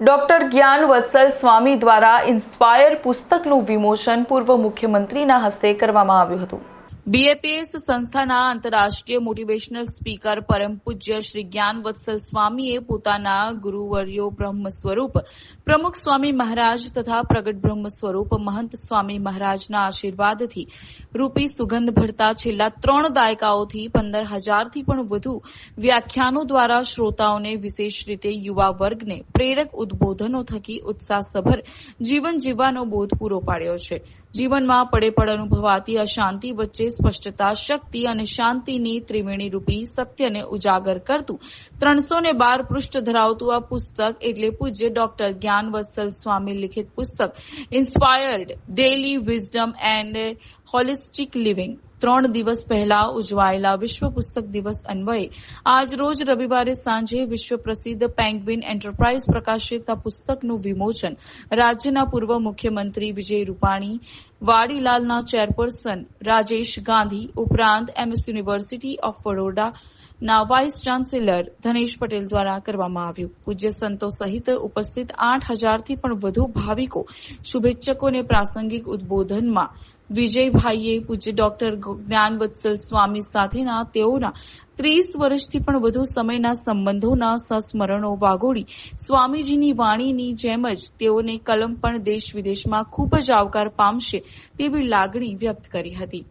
Doctor જ્ઞાન વત્સલ સ્વામી દ્વારા inspire પુસ્તકનું વિમોચન પૂર્વ મુખ્યમંત્રીના હસ્તે કરવામાં આવ્યું હતું. બીએપીએસ સંસ્થાના આંતરરાષ્ટ્રીય મોટિવેશનલ સ્પીકર પરમ પૂજ્ય શ્રી જ્ઞાન વત્સલ સ્વામીએ પોતાના ગુરુવર્યો બ્રહ્મ સ્વરૂપ, પ્રમુખ સ્વામી મહારાજ તથા પ્રગટ બ્રહ્મ સ્વરૂપ મહંત સ્વામી મહારાજના આશીર્વાદથી રૂપી સુગંધ ભરતા છેલ્લા ત્રણ દાયકાઓથી પંદર હજારથી પણ વધુ વ્યાખ્યાનો દ્વારા શ્રોતાઓને વિશેષ રીતે યુવા વર્ગને પ્રેરક ઉદબોધનો થકી ઉત્સાહસભર જીવન જીવવાનો બોધ પૂરો પાડ્યો છે. જીવનમાં પડે પડ અનુભવાતી અશાંતિ વચ્ચે સ્પષ્ટતા, શક્તિ અને શાંતિની ત્રિવેણી રૂપી સત્યને ઉજાગર કરતું. ત્રણસો ને બાર પૃષ્ઠ ધરાવતું આ પુસ્તક એટલે પૂજ્ય ડોક્ટર જ્ઞાન વત્સલ સ્વામી લિખિત પુસ્તક. Inspired daily wisdom and holistic living ત્રણ દિવસ પહેલા ઉજવાયેલા વિશ્વ પુસ્તક દિવસ અન્વયે આજરોજ રવિવારે સાંજે વિશ્વ પ્રસિદ્ધ પેંગ્વિન એન્ટરપ્રાઇઝ પ્રકાશિત આ પુસ્તકનું વિમોચન રાજ્યના પૂર્વ મુખ્યમંત્રી વિજય રૂપાણી, વાડીલાલના ચેરપર્સન રાજેશ ગાંધી ઉપરાંત એમએસ યુનિવર્સિટી ઓફ બરોડા ના વાઇસ ચાન્સેલર ધનેશ પટેલ દ્વારા કરવામાં આવ્યું. પૂજ્ય સંતો સહિત ઉપસ્થિત આઠ હજારથી પણ વધુ ભાવિકો શુભેચ્છકોને પ્રાસંગિક ઉદબોધનમાં વિજયભાઈએ પૂજ્ય ડોક્ટર જ્ઞાનવત્સલ સ્વામી સાથેના તેઓના ત્રીસ વર્ષથી પણ વધુ સમયના સંબંધોના સંસ્મરણો વાગોડી સ્વામીજીની વાણીની જેમ જ તેઓને કલમ પણ દેશ વિદેશમાં ખૂબ જ આવકાર પામશે તેવી લાગણી વ્યક્ત કરી હતી.